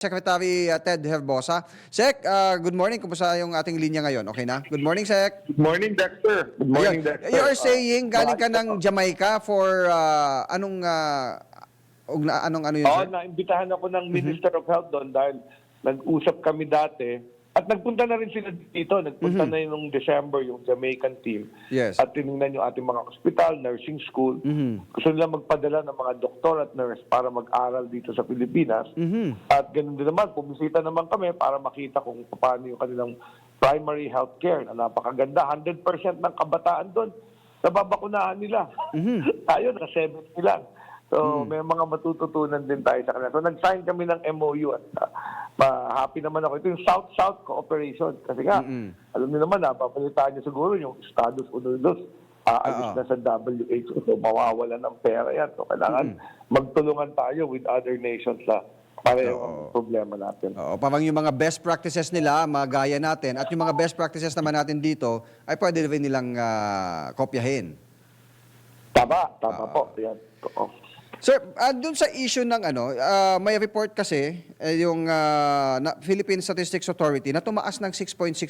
Secretary uh, Ted Herbosa. Sec, uh, good morning. Kumusta yung ating linya ngayon? Okay na? Good morning, Sec. Good morning, Dexter. Good morning, Ayun. Dexter. You are Uh, saying galing ka ng? Jamaica for uh, anong uh, anong ano yun, Oo? Mhm. naimbitahan ako ng Minister of Health doon dahil nag-usap kami dati. At nagpunta na rin sila dito. Nagpunta na yun nung December yung Jamaican team. Yes. At tinignan yung ating mga hospital, nursing school. Mhm. Gusto nila magpadala ng mga doktor at nurse para mag-aral dito sa Pilipinas. Mhm. At ganun din naman, pumisita naman kami para makita kung paano yung kanilang primary health care na napakaganda. 100% ng kabataan doon, nababakunahan nila. Tayo, na 70 lang. So, may mga matututunan din tayo sa kanila. So, nag-sign kami ng MOU at uh, ma-happy naman ako. Ito yung South-South Cooperation. Kasi nga, alam niyo naman, napapalitaan niyo siguro yung Estados Unidos. Aalis Oo. na sa WHO. So, mawawala ng pera yan. So, kailangan magtulungan tayo with other nations na pareho ang problema natin. Oo, parang yung mga best practices nila, magaya natin. At yung mga best practices naman natin dito, ay pwede rin nilang uh, kopyahin. Tama, tama po. Yan. Oo. Sir, uh, dun sa issue ng ano, ah, may report kasi eh, yung ah, na, Philippine Statistics Authority na tumaas ng 6.6%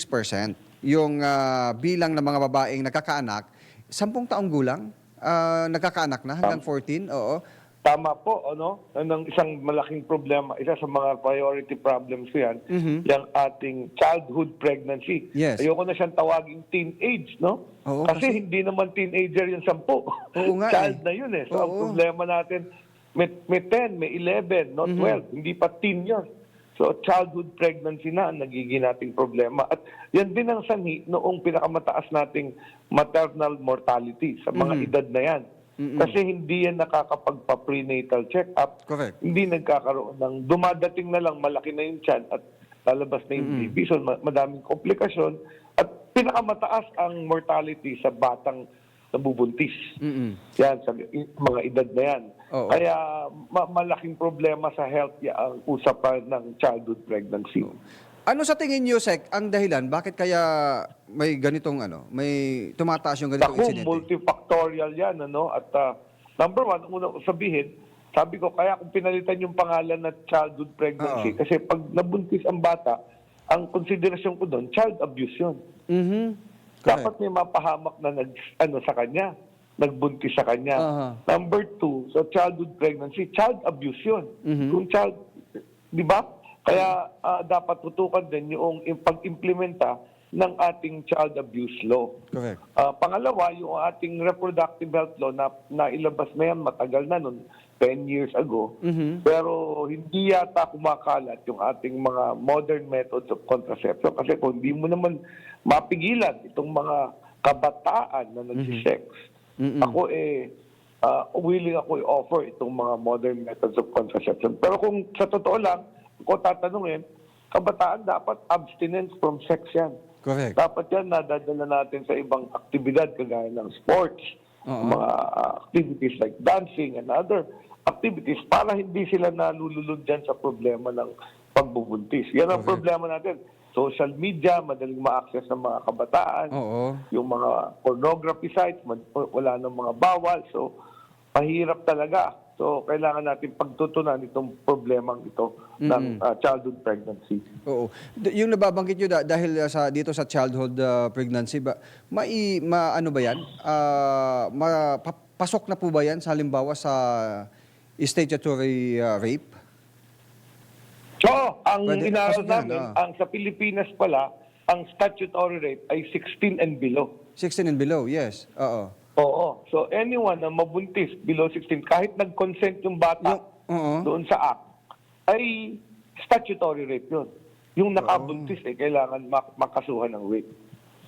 yung ah, bilang ng mga babaeng nagkakaanak. Sampung taong gulang, ah, nagkakaanak na hanggang 14, oo. Tama po, ano? Ang isang malaking problema, isa sa mga priority problems ko yan, yung ating childhood pregnancy. Yes. Ayoko na siyang tawaging teenage, no? Oo, kasi, kasi- hindi naman teenager yung sampu. Oo nga Child eh. na yun eh. So ang Oo. problema natin, may, may 10, may 11, not Mm-hmm. 12. Hindi pa teen yun. So childhood pregnancy na ang nagiging nating problema. At yan din ang sanhi noong pinakamataas nating maternal mortality sa mga Mm-hmm. edad na yan. Kasi hindi yan nakakapagpa-prenatal check-up. Correct. Hindi nagkakaroon ng dumadating na lang malaki na yung tiyan at lalabas na yung baby. So ma- madaming komplikasyon at pinakamataas ang mortality sa batang nabubuntis. Mm-mm. Yan, sa mga edad na yan. Oo. Kaya ma- malaking problema sa health ya, ang usapan ng childhood pregnancy. Ano sa tingin niyo, Sec, ang dahilan? Bakit kaya may ganitong ano, may tumataas yung ganitong Naku, insidente? multifactorial yan. Ano? At ah, number one, una ko sabihin, sabi ko, kaya kung pinalitan yung pangalan na childhood pregnancy, Oo. kasi pag nabuntis ang bata, ang konsiderasyon ko doon, child abuse yun. Mhm. Dapat may mapahamak na nag, ano, sa kanya, nagbuntis sa kanya. Aha. Number two, so childhood pregnancy, child abuse yun. Mhm. Kung child, di ba? Kaya ah, dapat tutukan din yung im- pag-implementa ng ating child abuse law. Correct. Ah, pangalawa, yung ating reproductive health law na nailabas na yan matagal na nun, 10 years ago. Mhm. Pero hindi yata kumakalat yung ating mga modern methods of contraception kasi kung hindi mo naman mapigilan itong mga kabataan na nagsisex, Mm-mm. ako eh ah, willing ako i-offer itong mga modern methods of contraception. Pero kung sa totoo lang, kung tatanungin, kabataan dapat abstinence from sex yan. Correct. Dapat yan nadadala natin sa ibang aktibidad kagaya ng sports, Oo. mga uh, activities like dancing and other activities para hindi sila nalululod dyan sa problema ng pagbubuntis. Yan ang Okay. problema natin. Social media, madaling ma-access ng mga kabataan, Oo. yung mga pornography sites, wala nang mga bawal. So, mahirap talaga. So, kailangan natin pagtutunan itong problemang ito ng uh, childhood pregnancy. Oo. D- yung nababanggit nyo da- dahil uh, sa dito sa childhood uh, pregnancy ba mai ma, ano ba 'yan? Ah, ma, pa- pasok na po ba 'yan sa halimbawa sa statutory uh, rape? So, ang Pwede- yan, namin, ah. ang sa Pilipinas pala, ang statutory rate ay 16 and below. 16 and below, yes. Oo. Oo. So, anyone na mabuntis below 16, kahit nag-consent yung bata Yung- oo. doon sa act, ay statutory rape yun. Yung nakabuntis, eh, kailangan mak- makasuhan ng rape.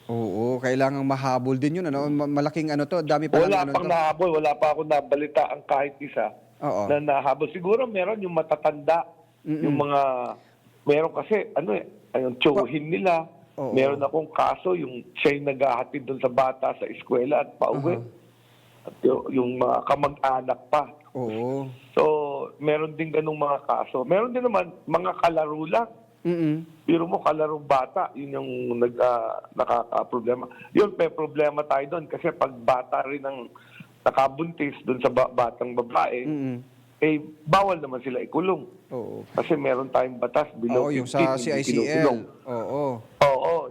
Oo, kailangang mahabol din 'yun ano, Ma- malaking ano to, dami pa Wala ano pang to. nahabol, wala pa ako nabalita ang kahit isa Oo. na nahabol. Siguro meron yung matatanda, yung mga, meron kasi, ano eh, yung tsuhin nila. Oo. Meron akong kaso, yung siya yung naghahatid doon sa bata sa eskwela at pauwi. At yung, yung mga kamag-anak pa. Oo. So, meron din ganung mga kaso. Meron din naman mga kalaro lang. Mm. Biro mo, kalarong bata, yun yung nag, ah, nakaka-problema. Yun, may problema tayo doon kasi pag bata rin ang nakabuntis doon sa ba- batang babae, Mm. eh bawal naman sila ikulong. Oo. Kasi meron tayong batas below Oo, yung 15, sa hindi CICL. kinukulong. Oo.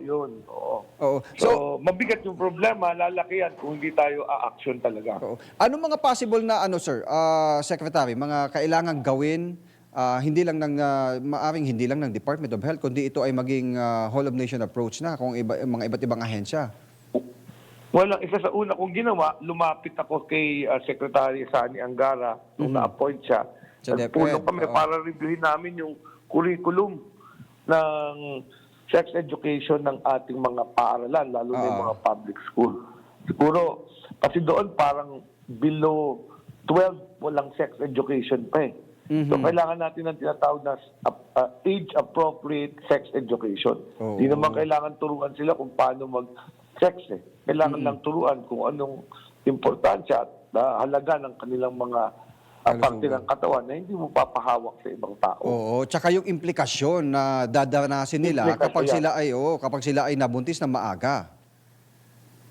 Yun. Oo. Oo. So, So, mabigat yung problema, lalaki yan kung hindi tayo a-action talaga. Oo. Ano mga possible na ano sir, ah, secretary, mga kailangan gawin ah, hindi lang ng ah, maaring hindi lang ng Department of Health kundi ito ay maging ah, whole of nation approach na kung iba, mga iba't ibang ahensya. Walang isa sa una kong ginawa, lumapit ako kay uh, Secretary Sani Angara nung na-appoint siya. Sa Nagpulong kami oo. para reviewin namin yung curriculum ng sex education ng ating mga paaralan, lalo na yung Oo. mga public school. Siguro, kasi doon parang below 12, walang sex education pa eh. So, Mhm. kailangan natin ng tinatawag na uh, age-appropriate sex education. Oo. Hindi naman kailangan turuan sila kung paano mag-sex eh. Kailangan lang turuan kung anong importansya at uh, halaga ng kanilang mga uh, parte ng katawan na hindi mo papahawak sa ibang tao. Oo, tsaka yung implikasyon na dadanasin nila Implikasyon kapag yan. sila ay oh, kapag sila ay nabuntis na maaga.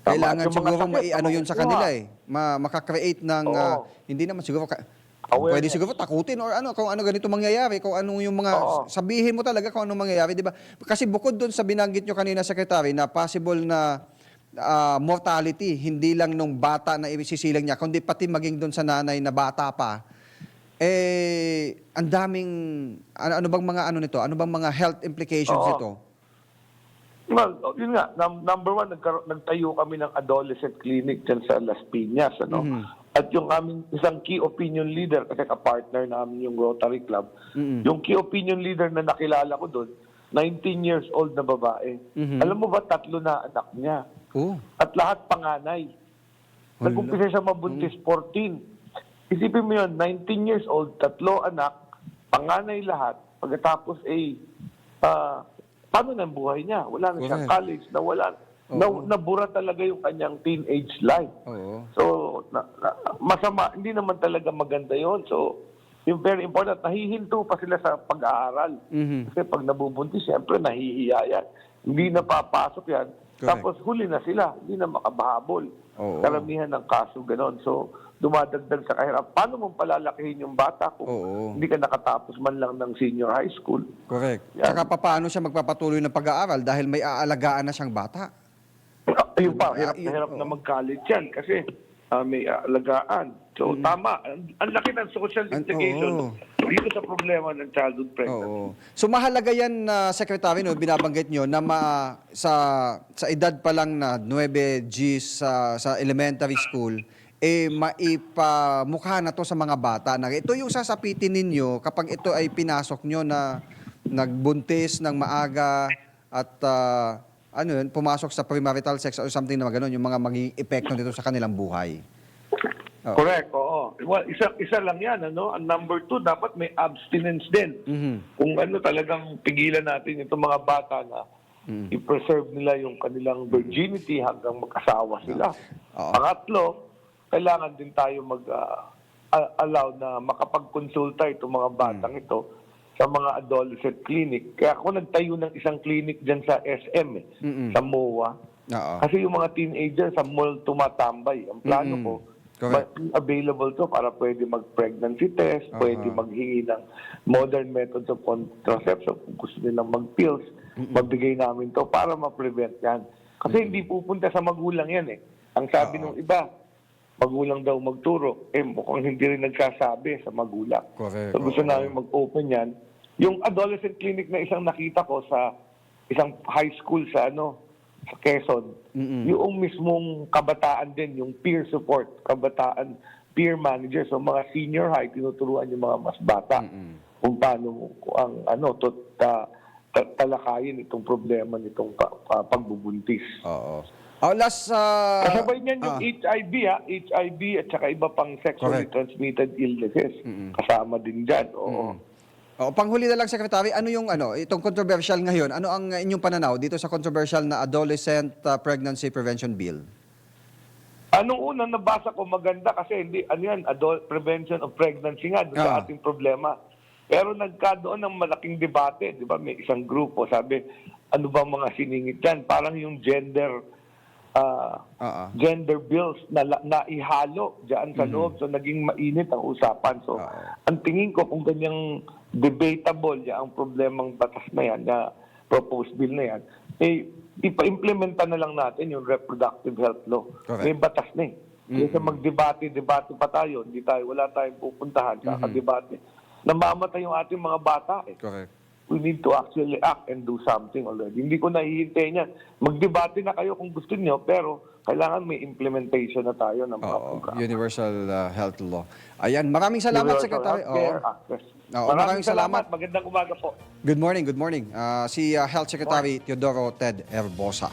Tama. Kailangan siguro mai ano yun sa kanila eh. Ma makakreate ng ah, hindi naman siguro ka, Awareness. pwede siguro takutin or ano kung ano ganito mangyayari, kung ano yung mga Oo. sabihin mo talaga kung ano mangyayari, di ba? Kasi bukod doon sa binanggit nyo kanina secretary na possible na ah, mortality hindi lang nung bata na isisilang niya kundi pati maging doon sa nanay na bata pa eh ang daming ano, ano bang mga ano nito? Ano bang mga health implications Oo. nito? Well, yun nga, num- number one, nagkaro- nagtayo kami ng adolescent clinic dyan sa Las Piñas. Ano? Mhm. At yung aming isang key opinion leader, kasi ka-partner namin yung Rotary Club, Mhm. yung key opinion leader na nakilala ko doon, 19 years old na babae. Mhm. Alam mo ba, tatlo na anak niya. Oh. At lahat panganay. Nag-umpisa siya mabuntis, 14. Isipin mo yun, 19 years old, tatlo anak, panganay lahat, pagkatapos ay, ah, paano na ang buhay niya? Wala na siyang college, nawala, na, nabura talaga yung kanyang teenage life. Oo. So, na, na- masama, hindi naman talaga maganda yon So, yung very important, nahihinto pa sila sa pag-aaral. Mhm. Kasi pag nabubuntis, siyempre nahihiya yan. Hindi na papasok yan. Correct. Tapos huli na sila, hindi na makabahabol. Oo. Karamihan ng kaso ganon. So, dumadagdag sa kahirap. Paano mo palalakihin yung bata kung Oo. hindi ka nakatapos man lang ng senior high school? Correct. Yan. Tsaka paano siya magpapatuloy ng pag-aaral dahil may aalagaan na siyang bata? Ayun pa, hirap na hirap na mag-college yan kasi ah, may alagaan. So, tama. Ang, ang laki ng social Mm. An- implication oo. Dito sa problema ng childhood pregnancy. Oo. So mahalaga yan na secretary no binabanggit nyo na ma, sa sa edad pa lang na 9 G sa sa elementary school eh maipamukha na to sa mga bata na ito yung sasapitin ninyo kapag ito ay pinasok nyo na nagbuntis ng maaga at ah, ano yun, pumasok sa premarital sex or something na gano'n, yung mga magiging epekto nito sa kanilang buhay. Oo. Correct, oo. Well, isa, isa lang yan, ano? Ang number two, dapat may abstinence din. Mhm. Kung ano talagang pigilan natin itong mga bata na Mm. i-preserve nila yung kanilang virginity hanggang mag-asawa sila. Oo. Pangatlo, kailangan din tayo mag-allow na makapag-consulta itong mga batang Mm. ito sa mga adolescent clinic. Kaya ako nagtayo ng isang clinic dyan sa SM, eh, Mm-mm. sa MOA. Oo. Kasi yung mga teenager sa mall tumatambay. Ang plano Mm-mm. ko, Correct. ma- available to para pwede mag-pregnancy test, Aha. pwede maghingi ng modern methods of contraception. Kung gusto nilang mag-pills, magbigay namin to para ma-prevent yan. Kasi hindi pupunta sa magulang yan eh. Ang sabi ng iba, magulang daw magturo. Eh, mukhang hindi rin nagsasabi sa magulang. Correct. So gusto Oo. namin mag-open yan. Yung adolescent clinic na isang nakita ko sa isang high school sa ano, Quezon, Mm-mm. yung mismong kabataan din, yung peer support, kabataan, peer manager, so mga senior high, tinuturuan yung mga mas bata Mm-mm. kung paano ang ano, to, ta, ta- talakayin itong problema nitong pa- pa- pagbubuntis. Oo. Oh, last uh, Kasabay niyan yung ah. HIV, ha? HIV at saka iba pang sexually Correct. transmitted illnesses. Kasama din dyan. Oo. Oh, panghuli na lang secretary, ano yung ano, itong controversial ngayon? Ano ang inyong pananaw dito sa controversial na adolescent uh, pregnancy prevention bill? Anong una nabasa ko maganda kasi hindi ano yan adult prevention of pregnancy nga doon sa Ah. ating problema. Pero nagkadoon ng malaking debate, 'di ba? May isang grupo sabi, ano ba mga siningit yan? Parang yung gender ah, Oo. gender bills na la- naihalo diyan sa loob. So naging mainit ang usapan. So Oo. ang tingin ko kung ganyang debatable ya ang problemang batas na yan, na proposed bill na yan, eh, ipa-implementa na lang natin yung reproductive health law. Correct. May batas na eh. Kaysa magdebate-debate pa tayo, hindi tayo, wala tayong pupuntahan, kakadebate. Namamatay yung ating mga bata eh Correct. We need to actually act and do something already. Hindi ko nahihintay niyan. Magdebate na kayo kung gusto niyo, pero kailangan may implementation na tayo ng mga Oo, program. Universal uh, Health Law. Ayan, maraming salamat, Universal Secretary. Healthcare Oo. Act, yes. Oo, Maraming maraming salamat. salamat. Magandang umaga po. Good morning, good morning. Ah, si uh, Health Secretary Teodoro Ted Herbosa.